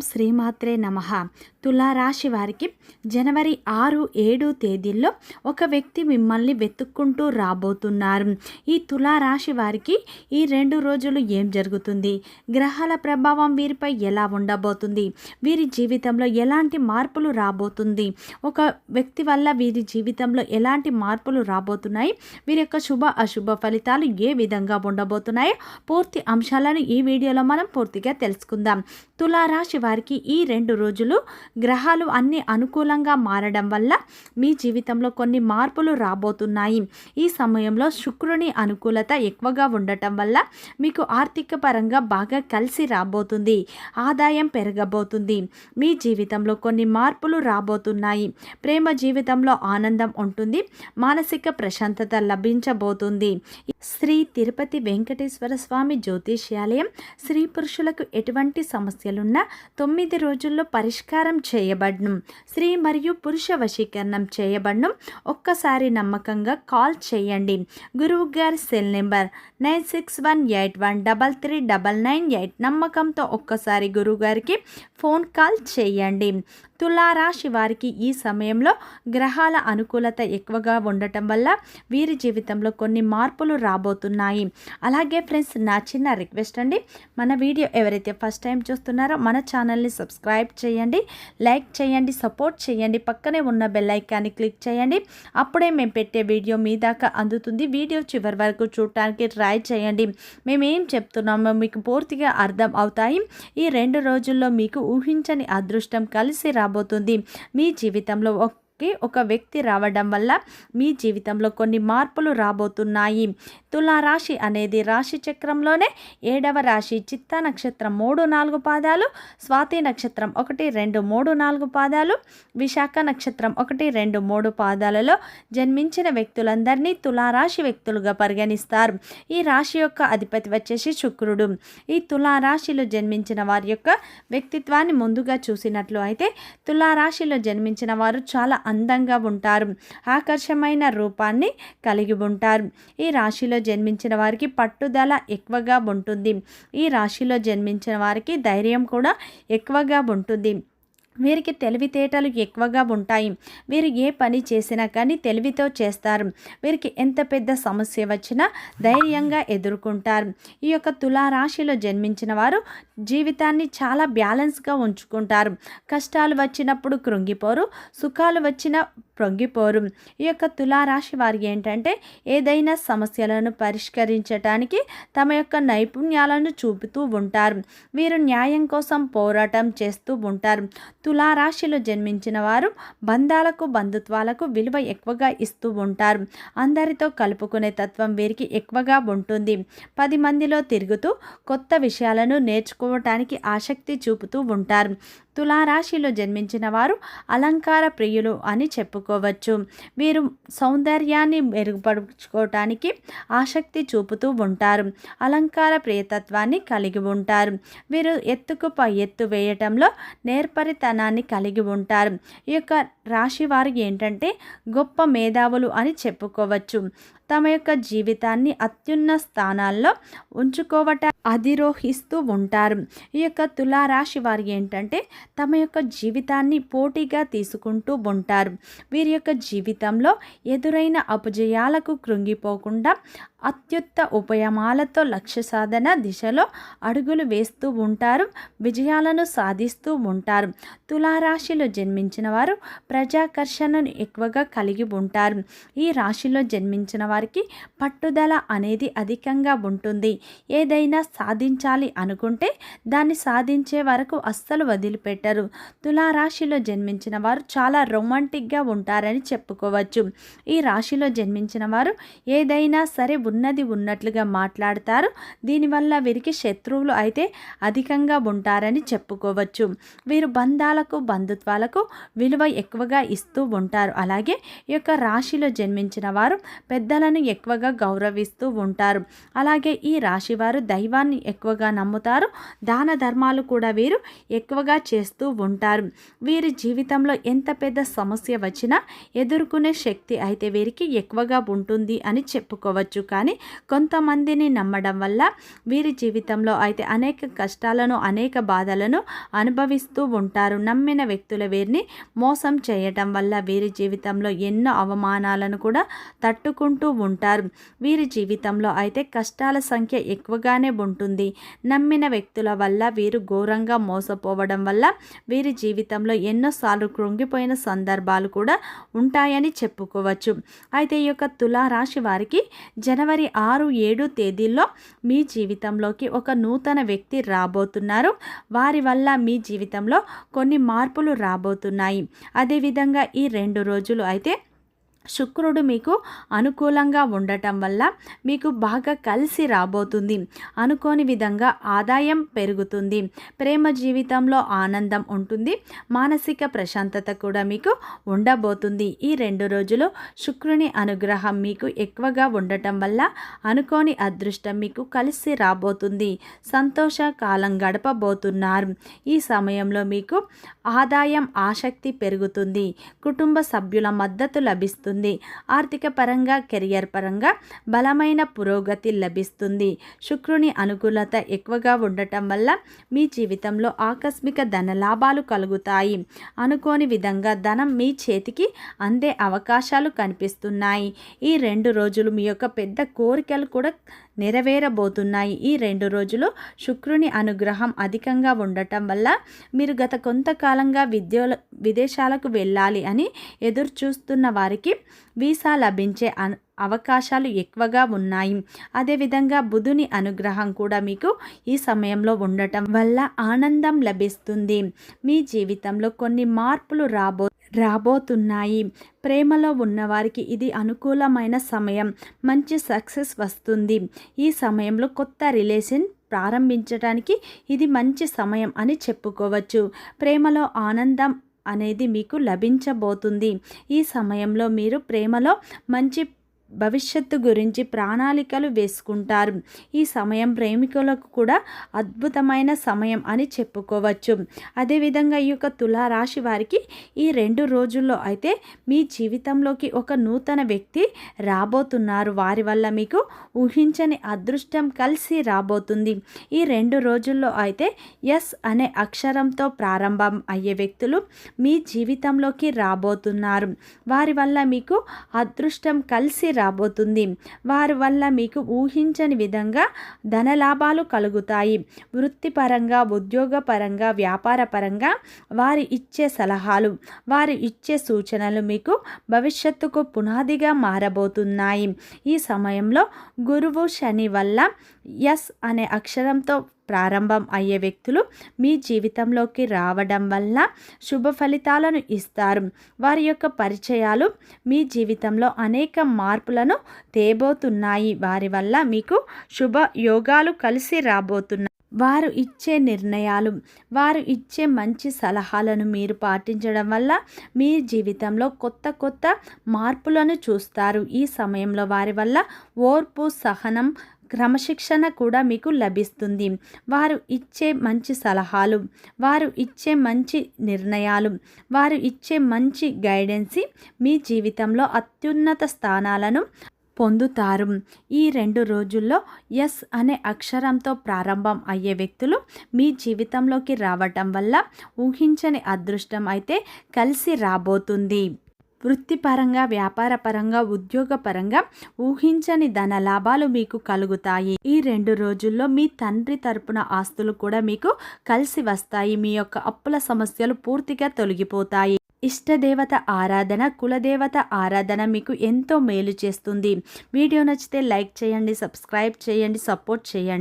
శ్రీమాత్రే నమ. తులారాశి వారికి జనవరి ఆరు ఏడు తేదీల్లో ఒక వ్యక్తి మిమ్మల్ని వెతుక్కుంటూ రాబోతున్నారు. ఈ తులారాశి వారికి ఈ రెండు రోజులు ఏం జరుగుతుంది? గ్రహాల ప్రభావం వీరిపై ఎలా ఉండబోతుంది? వీరి జీవితంలో ఎలాంటి మార్పులు రాబోతుంది? ఒక వ్యక్తి వల్ల వీరి జీవితంలో ఎలాంటి మార్పులు రాబోతున్నాయి? వీరి యొక్క శుభ అశుభ ఫలితాలు ఏ విధంగా ఉండబోతున్నాయో? పూర్తి అంశాలను ఈ వీడియోలో మనం పూర్తిగా తెలుసుకుందాం. తులారాశి వారికి ఈ రెండు రోజులు గ్రహాలు అన్ని అనుకూలంగా మారడం వల్ల మీ జీవితంలో కొన్ని మార్పులు రాబోతున్నాయి. ఈ సమయంలో శుక్రుని అనుకూలత ఎక్కువగా ఉండటం వల్ల మీకు ఆర్థిక పరంగా బాగా కలిసి రాబోతుంది. ఆదాయం పెరగబోతుంది. మీ జీవితంలో కొన్ని మార్పులు రాబోతున్నాయి. ప్రేమ జీవితంలో ఆనందం ఉంటుంది. మానసిక ప్రశాంతత లభించబోతుంది. శ్రీ తిరుపతి వెంకటేశ్వర స్వామి జ్యోతిష్యాలయం స్త్రీ పురుషులకు ఎటువంటి సమస్య సమస్యలున్న తొమ్మిది రోజుల్లో పరిష్కారం చేయబడ్ను. స్త్రీ మరియు పురుష వశీకరణం చేయబడను. ఒక్కసారి నమ్మకంగా కాల్ చేయండి. గురువు గారి cell number nine six one eight one double three double nine eight నమ్మకంతో ఒక్కసారి గురువుగారికి ఫోన్ కాల్ చేయండి. తులారాశి వారికి ఈ సమయంలో గ్రహాల అనుకూలత ఎక్కువగా ఉండటం వల్ల వీరి జీవితంలో కొన్ని మార్పులు రాబోతున్నాయి. అలాగే ఫ్రెండ్స్ నా చిన్న రిక్వెస్ట్ అండి. మన వీడియో ఎవరైతే ఫస్ట్ టైం చూస్తున్నారో మన ఛానల్ని సబ్స్క్రైబ్ చేయండి లైక్ చేయండి సపోర్ట్ చేయండి పక్కనే ఉన్న బెల్లైకాన్ని క్లిక్ చేయండి. అప్పుడే మేము పెట్టే వీడియో మీ దాకా అందుతుంది. వీడియో చివరి వరకు చూడటానికి ట్రై చేయండి. మేమేం చెప్తున్నామో మీకు పూర్తిగా అర్థం అవుతాయి. ఈ రెండు రోజుల్లో మీకు ఊహించని అదృష్టం కలిసి రాబోతుంది. మీ జీవితంలో కి ఒక వ్యక్తి రావడం వల్ల మీ జీవితంలో కొన్ని మార్పులు రాబోతున్నాయి. తులారాశి అనేది రాశి చక్రంలోనే ఏడవ రాశి. చిత్త నక్షత్రం మూడు నాలుగు పాదాలు స్వాతి నక్షత్రం ఒకటి రెండు మూడు నాలుగు పాదాలు విశాఖ నక్షత్రం ఒకటి రెండు మూడు పాదాలలో జన్మించిన వ్యక్తులందరినీ తులారాశి వ్యక్తులుగా పరిగణిస్తారు. ఈ రాశి యొక్క అధిపతి వచ్చేసి శుక్రుడు. ఈ తులారాశిలో జన్మించిన వారి యొక్క వ్యక్తిత్వాన్ని ముందుగా చూసినట్లు అయితే తులారాశిలో జన్మించిన వారు చాలా అందంగా ఉంటారు. ఆకర్షమైన రూపాన్ని కలిగి ఉంటారు. ఈ రాశిలో జన్మించిన వారికి పట్టుదల ఎక్కువగా ఉంటుంది. ఈ రాశిలో జన్మించిన వారికి ధైర్యం కూడా ఎక్కువగా ఉంటుంది. వీరికి తెలివితేటలు ఎక్కువగా ఉంటాయి. వీరు ఏ పని చేసినా కానీ తెలివితో చేస్తారు. వీరికి ఎంత పెద్ద సమస్య వచ్చినా ధైర్యంగా ఎదుర్కొంటారు. ఈ యొక్క తులారాశిలో జన్మించిన వారు జీవితాన్ని చాలా బ్యాలెన్స్గా ఉంచుకుంటారు. కష్టాలు వచ్చినప్పుడు కృంగిపోరు సుఖాలు వచ్చిన ప్రొంగిపోరు. ఈ యొక్క తులారాశి వారి ఏంటంటే ఏదైనా సమస్యలను పరిష్కరించటానికి తమ యొక్క నైపుణ్యాలను చూపుతూ ఉంటారు. వీరు న్యాయం కోసం పోరాటం చేస్తూ ఉంటారు. తులారాశిలో జన్మించిన వారు బంధాలకు బంధుత్వాలకు విలువ ఎక్కువగా ఇస్తూ ఉంటారు. అందరితో కలుపుకునే తత్వం వీరికి ఎక్కువగా ఉంటుంది. పది మందిలో తిరుగుతూ కొత్త విషయాలను నేర్చుకోవటానికి ఆసక్తి చూపుతూ ఉంటారు. తులారాశిలో జన్మించిన వారు అలంకార ప్రియులు అని చెప్పుకోవచ్చు. వీరు సౌందర్యాన్ని మెరుగుపరుచుకోవటానికి ఆసక్తి చూపుతూ ఉంటారు. అలంకార ప్రియతత్వాన్ని కలిగి ఉంటారు. వీరు ఎత్తుకు పై ఎత్తు వేయటంలో నేర్పరిత తనాన్ని కలిగి ఉంటారు. ఈ యొక్క రాశి వారు ఏంటంటే గొప్ప మేధావులు అని చెప్పుకోవచ్చు. తమ యొక్క జీవితాన్ని అత్యున్న స్థానాల్లో ఉంచుకోవట అధిరోహిస్తూ ఉంటారు. ఈ యొక్క తులారాశి వారు ఏంటంటే తమ యొక్క జీవితాన్ని పోటీగా తీసుకుంటూ ఉంటారు. వీరి యొక్క జీవితంలో ఎదురైన అపజయాలకు కృంగిపోకుండా అత్యుత్త ఉపయమాలతో లక్ష్య సాధన దిశలో అడుగులు వేస్తూ ఉంటారు. విజయాలను సాధిస్తూ ఉంటారు. తులారాశిలో జన్మించిన వారు ప్రజాకర్షణను ఎక్కువగా కలిగి ఉంటారు. ఈ రాశిలో జన్మించిన వారికి పట్టుదల అనేది అధికంగా ఉంటుంది. ఏదైనా సాధించాలి అనుకుంటే దాన్ని సాధించే వరకు అస్సలు వదిలిపెట్టరు. తులారాశిలో జన్మించిన వారు చాలా రొమాంటిక్గా ఉంటారని చెప్పుకోవచ్చు. ఈ రాశిలో జన్మించిన వారు ఏదైనా సరే ఉన్నది ఉన్నట్లుగా మాట్లాడతారు. దీనివల్ల వీరికి శత్రువులు అయితే అధికంగా ఉంటారని చెప్పుకోవచ్చు. వీరు బంధాలకు బంధుత్వాలకు విలువ ఎక్కువ ఎక్కువగా ఇస్తూ ఉంటారు. అలాగే ఈ యొక్క రాశిలో జన్మించిన వారు పెద్దలను ఎక్కువగా గౌరవిస్తూ ఉంటారు. అలాగే ఈ రాశి వారు దైవాన్ని ఎక్కువగా నమ్ముతారు. దాన ధర్మాలు కూడా వీరు ఎక్కువగా చేస్తూ ఉంటారు. వీరి జీవితంలో ఎంత పెద్ద సమస్య వచ్చినా ఎదుర్కొనే శక్తి అయితే వీరికి ఎక్కువగా ఉంటుంది అని చెప్పుకోవచ్చు. కానీ కొంతమందిని నమ్మడం వల్ల వీరి జీవితంలో అయితే అనేక కష్టాలను అనేక బాధలను అనుభవిస్తూ ఉంటారు. నమ్మిన వ్యక్తుల వీరిని మోసం చేయటం వల్ల వీరి జీవితంలో ఎన్నో అవమానాలను కూడా తట్టుకుంటూ ఉంటారు. వీరి జీవితంలో అయితే కష్టాల సంఖ్య ఎక్కువగానే ఉంటుంది. నమ్మిన వ్యక్తుల వల్ల వీరు ఘోరంగా మోసపోవడం వల్ల వీరి జీవితంలో ఎన్నోసార్లు కృంగిపోయిన సందర్భాలు కూడా ఉంటాయని చెప్పుకోవచ్చు. అయితే ఈ యొక్క తులారాశి వారికి జనవరి ఆరు ఏడు తేదీల్లో మీ జీవితంలోకి ఒక నూతన వ్యక్తి రాబోతున్నారు. వారి వల్ల మీ జీవితంలో కొన్ని మార్పులు రాబోతున్నాయి. అదేవిధంగా ఈ రెండు రోజులు అయితే శుక్రుడు మీకు అనుకూలంగా ఉండటం వల్ల మీకు బాగా కలిసి రాబోతుంది. అనుకోని విధంగా ఆదాయం పెరుగుతుంది. ప్రేమ జీవితంలో ఆనందం ఉంటుంది. మానసిక ప్రశాంతత కూడా మీకు ఉండబోతుంది. ఈ రెండు రోజులు శుక్రుని అనుగ్రహం మీకు ఎక్కువగా ఉండటం వల్ల అనుకోని అదృష్టం మీకు కలిసి రాబోతుంది. సంతోష కాలం గడపబోతున్నారు. ఈ సమయంలో మీకు ఆదాయం ఆసక్తి పెరుగుతుంది. కుటుంబ సభ్యుల మద్దతు లభిస్తుంది. లభిస్తుంది. ఆర్థిక పరంగా కెరియర్ పరంగా బలమైన పురోగతి లభిస్తుంది. శుక్రుని అనుకూలత ఎక్కువగా ఉండటం వల్ల మీ జీవితంలో ఆకస్మిక ధన లాభాలు కలుగుతాయి. అనుకోని విధంగా ధనం మీ చేతికి అందే అవకాశాలు కనిపిస్తున్నాయి. ఈ రెండు రోజులు మీ యొక్క పెద్ద కోరికలు కూడా నెరవేరబోతున్నాయి. ఈ రెండు రోజులు శుక్రుని అనుగ్రహం అధికంగా ఉండటం వల్ల మీరు గత కొంతకాలంగా విద్యో విదేశాలకు వెళ్ళాలి అని ఎదురు చూస్తున్న వారికి వీసా లభించే అవకాశాలు ఎక్కువగా ఉన్నాయి. అదేవిధంగా బుధుని అనుగ్రహం కూడా మీకు ఈ సమయంలో ఉండటం వల్ల ఆనందం లభిస్తుంది. మీ జీవితంలో కొన్ని మార్పులు రాబో రాబోతున్నాయి. ప్రేమలో ఉన్నవారికి ఇది అనుకూలమైన సమయం. మంచి సక్సెస్ వస్తుంది. ఈ సమయంలో కొత్త రిలేషన్ ప్రారంభించడానికి ఇది మంచి సమయం అని చెప్పుకోవచ్చు. ప్రేమలో ఆనందం అనేది మీకు లభించబోతుంది. ఈ సమయంలో మీరు ప్రేమలో మంచి భవిష్యత్తు గురించి ప్రణాళికలు వేసుకుంటారు. ఈ సమయం ప్రేమికులకు కూడా అద్భుతమైన సమయం అని చెప్పుకోవచ్చు. అదేవిధంగా ఈ యొక్క తులారాశి వారికి ఈ రెండు రోజుల్లో అయితే మీ జీవితంలోకి ఒక నూతన వ్యక్తి రాబోతున్నారు. వారి వల్ల మీకు ఊహించని అదృష్టం కలిసి రాబోతుంది. ఈ రెండు రోజుల్లో అయితే ఎస్ అనే అక్షరంతో ప్రారంభం అయ్యే వ్యక్తులు మీ జీవితంలోకి రాబోతున్నారు. వారి వల్ల మీకు అదృష్టం కలిసి రాబోతుంది. వారి వల్ల మీకు ఊహించని విధంగా ధనలాభాలు కలుగుతాయి. వృత్తిపరంగా ఉద్యోగపరంగా వ్యాపార పరంగా వారి ఇచ్చే సలహాలు వారు ఇచ్చే సూచనలు మీకు భవిష్యత్తుకు పునాదిగా మారబోతున్నాయి. ఈ సమయంలో గురువు శని వల్ల ఎస్ అనే అక్షరంతో ప్రారంభం అయ్యే వ్యక్తులు మీ జీవితంలోకి రావడం వల్ల శుభ ఫలితాలను ఇస్తారు. వారి యొక్క పరిచయాలు మీ జీవితంలో అనేక మార్పులను తేబోతున్నాయి. వారి వల్ల మీకు శుభ యోగాలు కలిసి రాబోతున్నాయి వారు ఇచ్చే నిర్ణయాలు వారు ఇచ్చే మంచి సలహాలను మీరు పాటించడం వల్ల మీ జీవితంలో కొత్త కొత్త మార్పులను చూస్తారు. ఈ సమయంలో వారి వల్ల ఓర్పు సహనం క్రమశిక్షణ కూడా మీకు లభిస్తుంది. వారు ఇచ్చే మంచి సలహాలు వారు ఇచ్చే మంచి నిర్ణయాలు వారు ఇచ్చే మంచి గైడెన్సీ మీ జీవితంలో అత్యున్నత స్థానాలను పొందుతారు. ఈ రెండు రోజుల్లో ఎస్ అనే అక్షరంతో ప్రారంభం అయ్యే వ్యక్తులు మీ జీవితంలోకి రావటం వల్ల ఊహించని అదృష్టం అయితే కలిసి రాబోతుంది. వృత్తిపరంగా వ్యాపారపరంగా ఉద్యోగపరంగా ఊహించని ధన లాభాలు మీకు కలుగుతాయి. ఈ రెండు రోజుల్లో మీ తండ్రి తరపున ఆస్తులు కూడా మీకు కలిసి వస్తాయి. మీ యొక్క అప్పుల సమస్యలు పూర్తిగా తొలగిపోతాయి. ఇష్టదేవత ఆరాధన కులదేవత ఆరాధన మీకు ఎంతో మేలు చేస్తుంది. వీడియో నచ్చితే లైక్ చేయండి సబ్స్క్రైబ్ చేయండి సపోర్ట్ చేయండి.